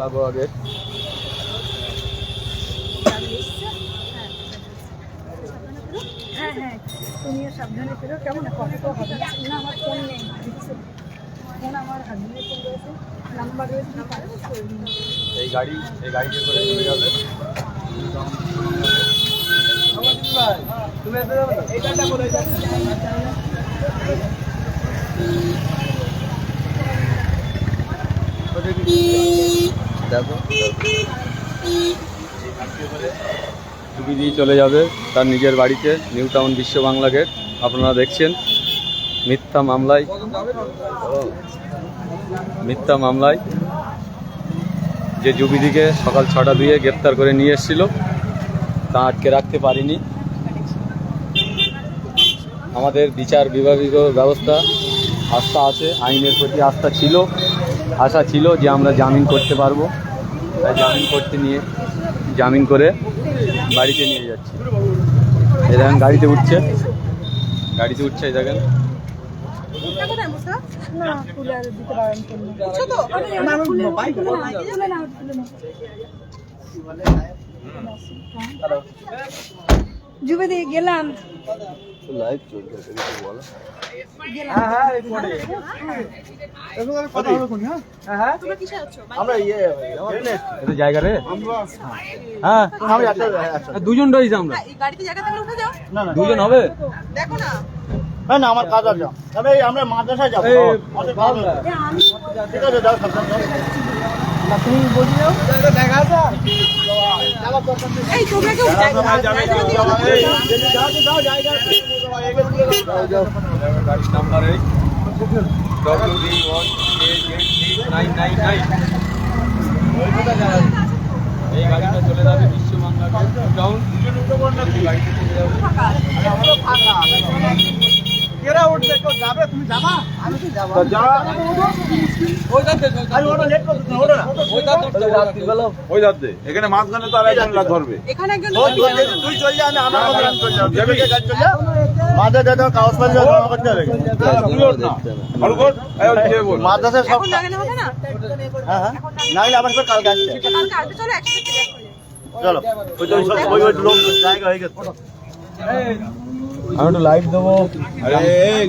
লাভ আগে হ্যাঁ হ্যাঁ তুমিও সাবধানে ফেরো কেমন কথা হবে না আমার ফোন নেই ফোন আমার এই গাড়ি, এই গাড়িতে করে চলে যাবে। দিয়ে চলে যাবে তার নিজের বাড়িতে নিউ টাউন বিশ্ব বাংলা গেট আপনারা দেখছেন মিথ্যা মামলায়। মিথ্যা মামলায় যে যুবিদিকে সকাল ছটা দিয়ে গ্রেপ্তার করে নিয়ে এসেছিল, তা আটকে রাখতে পারিনি। আমাদের বিচার বিভাগীয় ব্যবস্থা আস্থা আছে, আইনের প্রতি আস্থা ছিল, আশা ছিল যে আমরা জামিন করতে পারব। তাই জামিন করতে নিয়ে, জামিন করে বাড়িতে নিয়ে যাচ্ছি। এই দেখেন গাড়িতে উঠছে গাড়িতে উঠছে এই দেখেন। না আর দিতে পারেন না না জুবেদি গেলাম লাইভ চলছে বলো এটা জায়গা রে হ্যাঁ দুজন রয়েছে আমরা। গাড়িতে জায়গা থাকলে উঠে যাও। দুজন হবে? দেখো না। হ্যাঁ না আমার কাজ আছে তবে আমরা মাদ্রাসায় যাব আছে। ঠিক আছে যাও। এই তোমরা কেউ জায়গা এই, যাও তো যাও, জায়গা আছে। গাড়ির নাম্বার এই W D one nine nine nine এই গাড়িটা চলে যাবে বিশ্ব বাংলা চলে যাবে যাবে, তুমি যাবা? আমি তো যাব। ওই যাচ্ছে আরে ওটা late করছিস না, ওটা না। ওই যাচ্ছে রাত্রিবেলা ওই যাচ্ছে এখানে মাঝখানে তো আর একজন লাগ ধরবে। এখানে একজন তুই চলে- যা, আমি আমার আমি চলে যাব। যাবি? কে, কাজ চলে যা। মাদ্রাসায় যাও, কাগজপত্র জমা করতে হবে। তুই ওঠ না। ভালো কর এই ওর খেয়ে বল। মাদ্রাসায় সব এখন লাগানো হবে না? হ্যাঁ হ্যাঁ। নাইলে আবার কালকে আসছে কালকে আসবে চলো একসাথে। চলো। ওই তো ওই ওই ওই লোক জায়গা হয়ে গেছে। আমি একটু লাইভ দেবো আরে।